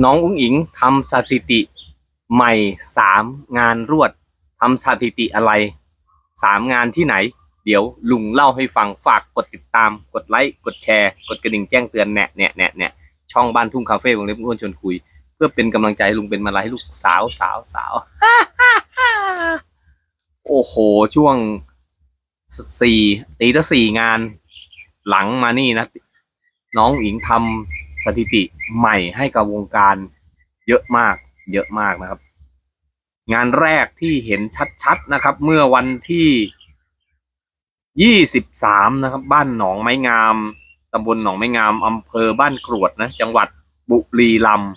น้องอุ้งอิงทำสถิติใหม่สามงานรวดทำสถิติอะไรสามงานที่ไหน เดี๋ยวลุงเล่าให้ฟังฝากกดติดตาม กดไลค์กดแชร์ กดกระดิ่งแจ้งเตือนแนะแนะแนะแนะช่องบ้านทุ่งคาเฟ่วงเล็บอ้วนชวนคุย เพื่อเป็นกำลังใจลุงเป็นมาลายให้ลูกสาวสาวสาวโอ้โห ช่วงสี่ตีละสี่งาน หลังมานี่นะ น้องอิงทำ สถิติใหม่ให้กับวงการเยอะมากเยอะมากนะครับ งานแรกที่เห็นชัดๆนะครับ เมื่อวันที่ยี่สิบสามนะครับ บ้านหนองไม้งามตำบลหนองไม้งามอำเภอบ้านกรวดนะ จังหวัดบุรีรัมย์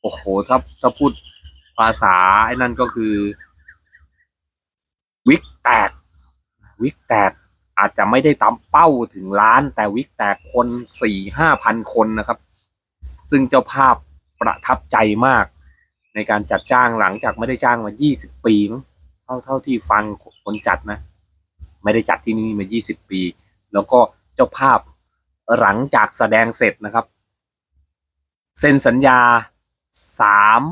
โอ้โหถ้าถ้าพูดภาษาไอ้นั่นก็คือ วิกแตก วิกแตก อาจจะไม่ได้ตามเป้าถึงล้าน แต่วิกแตกคนสี่ห้าพันคนนะครับ ซึ่งเจ้าภาพประทับใจมาก ในการจัดจ้างหลังจากไม่ได้จ้างมา 20 ปีเท่าเท่าที่ฟังคนจัดนะ ไม่ได้จัดที่นี่มา 20 ปี แล้วก็เจ้าภาพหลังจากแสดงเสร็จนะครับ เซ็นสัญญาสาม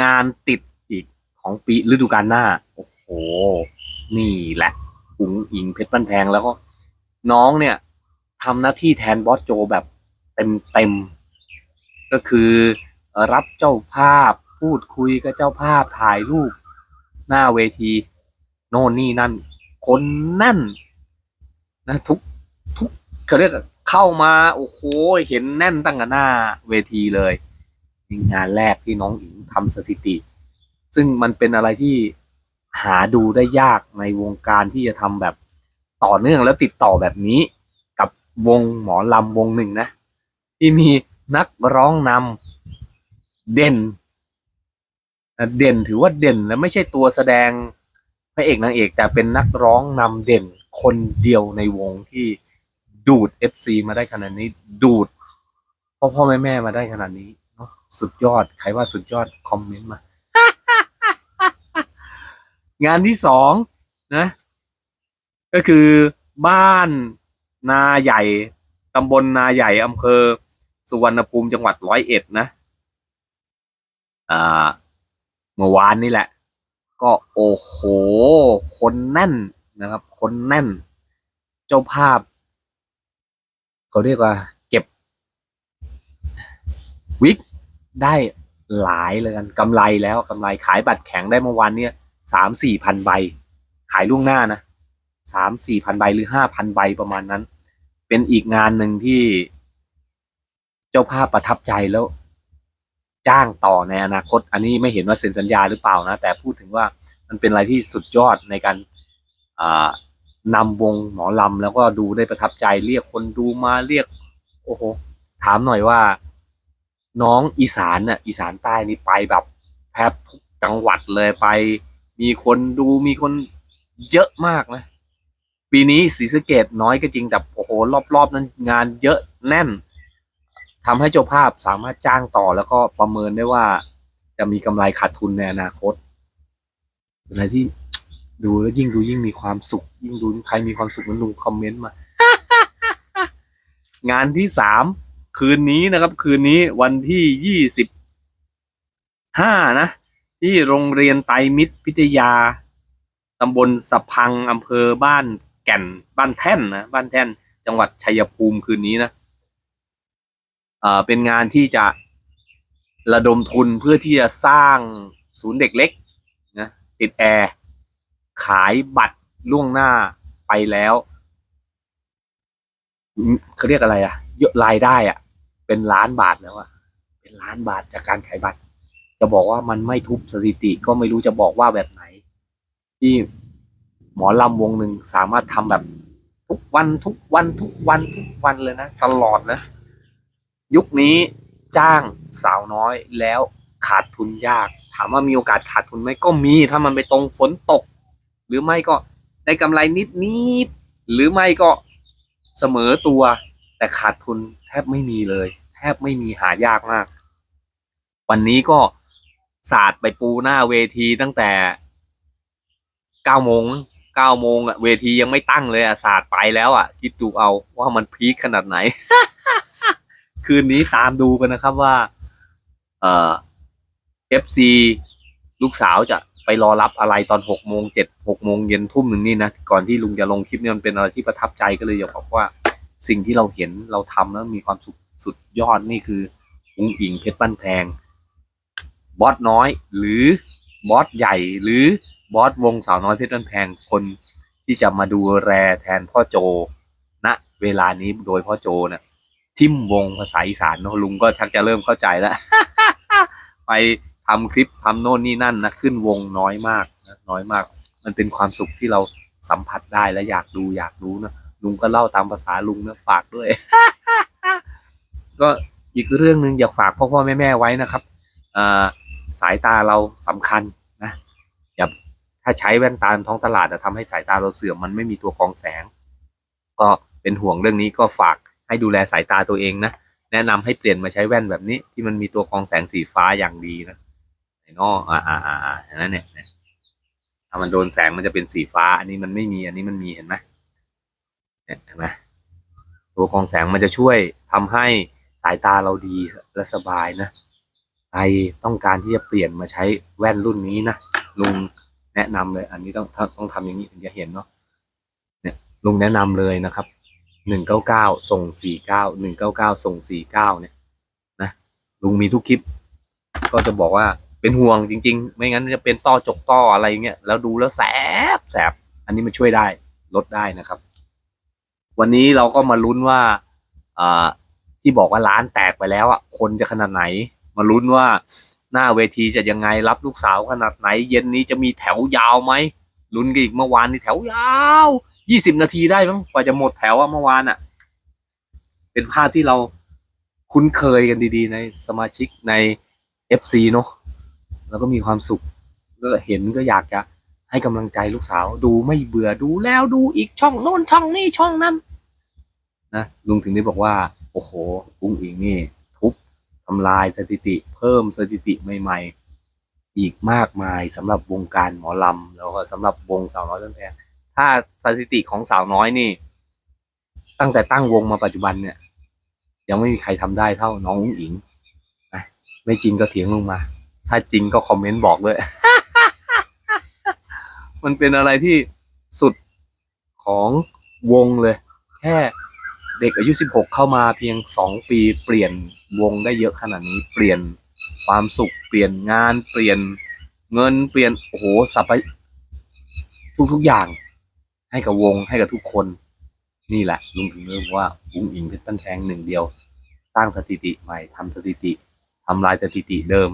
งานติดอีกของปีฤดูกาลหน้า โอ้โห นี่แหละ อุ๋งอิงเพชรบ้านแพงแล้วก็น้องเนี่ยทำหน้าที่แทนบอสโจแบบเต็มเต็มก็คือรับเจ้าภาพพูดคุยกับเจ้าภาพถ่ายรูปหน้าเวที โน่นนี่นั่น คนนั่นนะทุกทุกเขาเรียกเข้ามาโอ้โหเห็นแน่นตั้งแต่หน้าเวทีเลยนี่งานแรกที่น้องอิงทำสถิติ ซึ่งมันเป็นอะไรที่ หาดูได้ยากในวงการที่จะทำแบบต่อเนื่องแล้วติดต่อแบบนี้ กับวงหมอลำวงหนึ่งนะ ที่มีนักร้องนำเด่น เด่นถือว่าเด่นและไม่ใช่ตัวแสดงพระเอกนางเอกแต่เป็นนักร้องนำเด่นคนเดียวในวงที่ดูด FC มาได้ขนาดนี้ ดูดพ่อพ่อแม่แม่มาได้ขนาดนี้สุดยอด ใครว่าสุดยอด คอมเมนต์มา งานที่สองนะก็คือบ้านนาใหญ่ตำบลนาใหญ่อำเภอสุวรรณภูมิจังหวัดร้อยเอ็ดนะอ่าเมื่อวานนี่แหละ ก็โอ้โห คนแน่นนะครับ คนแน่น เจ้าภาพ เขาเรียกว่า เก็บ วิกได้หลายเลยกันกำไรแล้วกำไรขายบัตรแข็งได้เมื่อวานเนี่ย สามสี่พันใบ ขายล่วงหน้านะสามสี่พันใบหรือห้าพันใบประมาณนั้น เป็นอีกงานหนึ่งที่ เจ้าภาพประทับใจแล้ว จ้างต่อในอนาคต อันนี้ไม่เห็นว่าเซ็นสัญญาหรือเปล่านะ แต่พูดถึงว่ามันเป็นอะไรที่สุดยอดในการนำวงหมอลำแล้วก็ดูได้ประทับใจเรียกคนดูมาเรียก โอ้โหถามหน่อยว่า น้องอีสานน่ะอีสานใต้นี่ไปแบบแทบทุกจังหวัดเลยไป มีคนดูมีคนเยอะมากนะ ปีนี้ศรีสเกดน้อยก็จริงแต่โอ้โหรอบๆ นั้นงานเยอะแน่นทำให้เจ้าภาพสามารถจ้างต่อแล้วก็ประเมินได้ว่า จะมีกำไรขาดทุนในอนาคตเป็นอะไรที่ดูแล้วยิ่งดูยิ่งมีความสุข ยิ่งดูใครมีความสุขนั้นลงคอมเมนต์มา งานที่สามคืนนี้นะครับ คืนนี้วันที่ยี่สิบห้านะ ที่โรงเรียนไตรมิตรพิทยาตำบลสะพังอำเภอบ้านแก่นบ้านแท่นนะบ้านแท่นจังหวัดชัยภูมิคืนนี้นะเอ่อเป็นงานที่จะระดมทุนเพื่อที่จะสร้างศูนย์เด็กเล็กนะติดแอร์ขายบัตรล่วงหน้าไปแล้วเขาเรียกอะไรอะเยอะรายได้อะเป็นล้านบาทแล้วอะ เป็นล้านบาทจากการขายบัตร จะบอกว่ามันไม่ทุบสถิติก็ไม่รู้จะบอกว่าแบบไหน ที่หมอลำวงหนึ่งสามารถทำแบบทุกวันทุกวันทุกวันทุกวันเลยนะ ตลอดนะ ยุคนี้จ้างสาวน้อยแล้วขาดทุนยาก ถามว่ามีโอกาสขาดทุนไหมก็มี ถ้ามันไปตรงฝนตก หรือไม่ก็ได้กำไรนิดนิดหรือไม่ก็เสมอตัว แต่ขาดทุนแทบไม่มีเลย แทบไม่มีหายากมาก วันนี้ก็ ศาสตร์ไปปูหน้าเวทีตั้งแต่เก้าโมงเก้าโมงอะเวทียังไม่ตั้งเลยอะศาสตร์ไปแล้วอะคิดดูเอาว่ามันพีคขนาดไหน คืนนี้ตามดูกันนะครับว่า เอ่อฟซีลูกสาวจะไปรอรับอะไรตอนหกโมงเจ็ดหกโมงเย็นทุ่มหนึ่งนี่นะ ก่อนที่ลุงจะลงคลิปเนี่ยมันเป็นอะไรที่ประทับใจก็เลยอยากบอกว่า สิ่งที่เราเห็นเราทำแล้วมีความสุขสุดยอดนี่คืออุ้งอิงเพชรบ้านแพง บอสน้อย หรือบอสใหญ่หรือบอสวงสาวน้อยเพชรนแพงคนที่จะมาดูแลแทนพ่อโจณเวลานี้โดยพ่อโจนะ่ะทิมวงภาษาอีสานเนอะลุงก็ชักจะเริ่มเข้าใจแล้ว ไปทำคลิปทำโน่นนี่นั่นนะขึ้นวงน้อยมากนะน้อยมาก มันเป็นความสุขที่เราสัมผัสได้และอยากดูอยากรู้นะลุงก็เล่าตามภาษาลุงนะฝากด้วย ก็อีกเรื่องหนึ่งอยากฝากพ่อพ่อแม่แม่ไว้นะครับอ่า สายตาเราสำคัญนะอย่าถ้าใช้แว่นตาท้องตลาดจะทำให้สายตาเราเสื่อมมันไม่มีตัวกรองแสง ก็เป็นห่วงเรื่องนี้ก็ฝากให้ดูแลสายตาตัวเองนะแนะนำให้เปลี่ยนมาใช้แว่นแบบนี้ ที่มันมีตัวกรองแสงสีฟ้าอย่างดีนะไอ้นออ่าอ่าอ่าอ่าอย่างนั้นเนี่ยเนี่ยถ้ามันโดนแสงมันจะเป็นสีฟ้า อันนี้มันไม่มีอันนี้มันมีเห็นไหมเนี่ยเห็นไหมตัวกรองแสงมันจะช่วยทำให้สายตาเราดีและสบายนะ ใครต้องการที่จะเปลี่ยนมาใช้แว่นรุ่นนี้นะลุงแนะนำเลย อันนี้ต้องต้องต้องทำอย่างนี้ถึงจะเห็นเนาะเนี่ยลุงแนะนำเลยนะครับหนึ่งเก้าเก้าส่งสี่เก้าหนึ่งเก้าเก้าส่งสี่เก้าเนี่ยนะลุงมีทุกคลิป ก็จะบอกว่าเป็นห่วงจริง ๆ ไม่งั้นจะเป็นต้อจกต้ออะไรเงี้ยแล้วดูแล้วแสบแสบอันนี้มันช่วยได้ลดได้นะครับ วันนี้เราก็มาลุ้นว่าอ่าที่บอกว่าร้านแตกไปแล้วอะคนจะขนาดไหน มาลุ้นว่าหน้าเวทีจะยังไงรับลูกสาวขนาดไหน เย็นนี้จะมีแถวยาวไหมลุ้นกันอีกเมื่อวานนี่แถวยาวยี่สิบนาทีได้มั้งกว่าจะหมดแถวอะเมื่อวานอะเป็นภาพที่เราคุ้นเคยกันดีๆ ในสมาชิกใน FC เนอะแล้วก็มีความสุขก็เห็นก็อยากจะให้กำลังใจลูกสาว ดูไม่เบื่อดูแล้วดูอีกช่องโน้นช่องนี้ช่องนั้นนะลุงถึงได้บอกว่า โอ้โหกุ้งอิงนี่ ทำลายสถิติ เพิ่มสถิติใหม่ ๆ อีกมากมายสำหรับวงการหมอลำแล้วก็สำหรับวงสาวน้อยต้นแพงถ้าสถิติของสาวน้อยนี่ ตั้งแต่ตั้งวงมาปัจจุบันเนี่ย ยังไม่มีใครทำได้เท่าน้องอุ้งอิงนะไม่จริงก็เถียงลงมา ถ้าจริงก็คอมเมนต์บอกด้วย มันเป็นอะไรที่สุดของวงเลย แค่เด็กอายุ 16 เข้ามาเพียง 2 ปีเปลี่ยน วงได้เยอะขนาดนี้เปลี่ยนความสุข เปลี่ยนงาน เปลี่ยนเงินเปลี่ยนโอ้โหสรรพทุกๆอย่าง ให้กับวงให้กับทุกคน นี่แหละ ลุงถึงเริ่มว่าอุ้งอิงเพชรปั้นแทงหนึ่งเดียว สร้างสถิติใหม่ทำสถิติทำลายสถิติเดิม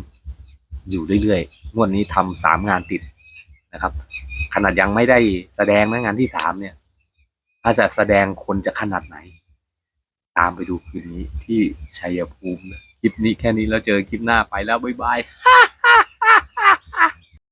อยู่เรื่อยๆงวดนี้ทำสามงานติดนะครับ ขนาดยังไม่ได้แสดงนะงานที่สามเนี่ย ถ้าจะแสดงคนจะขนาดไหน ตามไปดูคืนนี้ที่ชัยภูมินะคลิปนี้แค่นี้แล้วเจอคลิปหน้าไปแล้วบ๊ายบาย